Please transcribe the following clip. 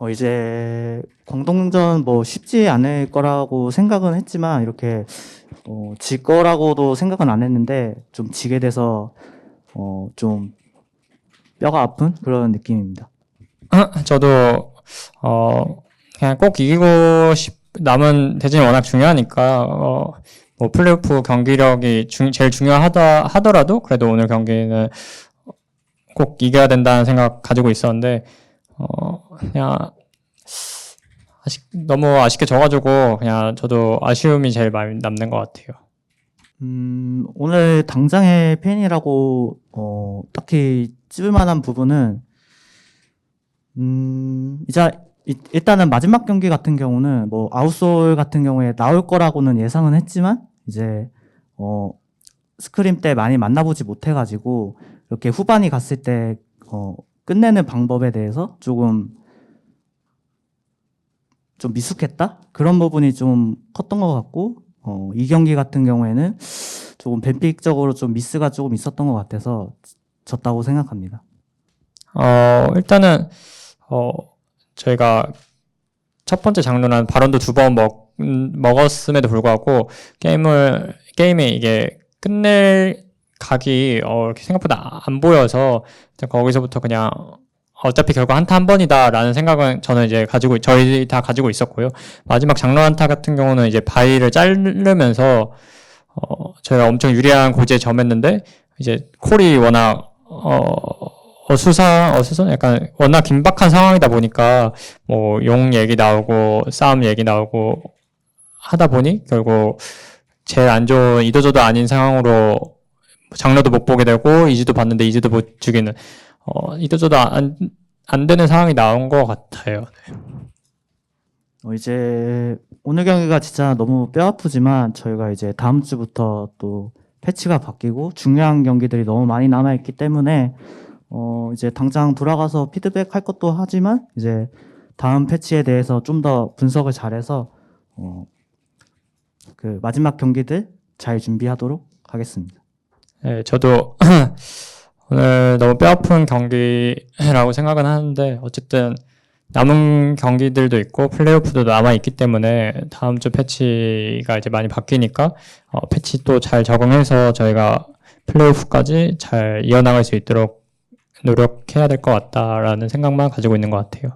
어, 이제 광동전 뭐 쉽지 않을 거라고 생각은 했지만 이렇게 어, 질 거라고도 생각은 안 했는데 좀 지게 돼서 어, 좀 뼈가 아픈 그런 느낌입니다. 저도 어 그냥 꼭 이기고 싶 남은 대진이 워낙 중요하니까 어, 뭐 플레이오프 경기력이 중, 제일 중요하다 하더라도 그래도 오늘 경기는 꼭 이겨야 된다는 생각 가지고 있었는데 어 그냥 아쉽 너무 아쉽게 져가지고 그냥 저도 아쉬움이 제일 많이 남는 것 같아요. 음, 오늘 당장의 팬이라고 어, 딱히 찝을 만한 부분은 음, 이제 이- 일단은 마지막 경기 같은 경우는 뭐 아웃솔 같은 경우에 나올 거라고는 예상은 했지만 이제 어, 스크림 때 많이 만나보지 못해가지고 이렇게 후반이 갔을 때 어, 끝내는 방법에 대해서 조금 좀 미숙했다 그런 부분이 좀 컸던 것 같고 어, 이 경기 같은 경우에는 조금 뱀픽적으로 좀 미스가 조금 있었던 것 같아서 졌다고 생각합니다. 어, 일단은, 어, 저희가 첫 번째 장르는 발언도 두 번 먹, 음, 먹었음에도 불구하고 게임을, 게임이 이게 끝낼 각이, 어, 생각보다 안 보여서 거기서부터 그냥 어차피 결국 한타 한 번이다라는 생각은 저는 이제 가지고, 저희 다 가지고 있었고요. 마지막 장로 한타 같은 경우는 이제 바위를 자르면서, 어, 저희가 엄청 유리한 고지에 점했는데, 이제 콜이 워낙, 어, 어수상, 어수선? 약간 워낙 긴박한 상황이다 보니까 뭐 용 얘기 나오고 싸움 얘기 나오고 하다 보니 결국 제일 안 좋은 이도저도 아닌 상황으로 장르도 못 보게 되고 이지도 봤는데 이지도 못 죽이는 어, 이도저도 안, 안 되는 상황이 나온 것 같아요. 어, 이제 오늘 경기가 진짜 너무 뼈 아프지만 저희가 이제 다음 주부터 또 패치가 바뀌고 중요한 경기들이 너무 많이 남아 있기 때문에 어 이제 당장 돌아가서 피드백 할 것도 하지만 이제 다음 패치에 대해서 좀 더 분석을 잘해서 어 그 마지막 경기들 잘 준비하도록 하겠습니다. 네, 저도 오늘 너무 뼈아픈 경기라고 생각은 하는데 어쨌든 남은 경기들도 있고 플레이오프도 남아 있기 때문에 다음 주 패치가 이제 많이 바뀌니까 어, 패치 또 잘 적응해서 저희가 플레이오프까지 잘 이어나갈 수 있도록 노력해야 될 것 같다라는 생각만 가지고 있는 것 같아요.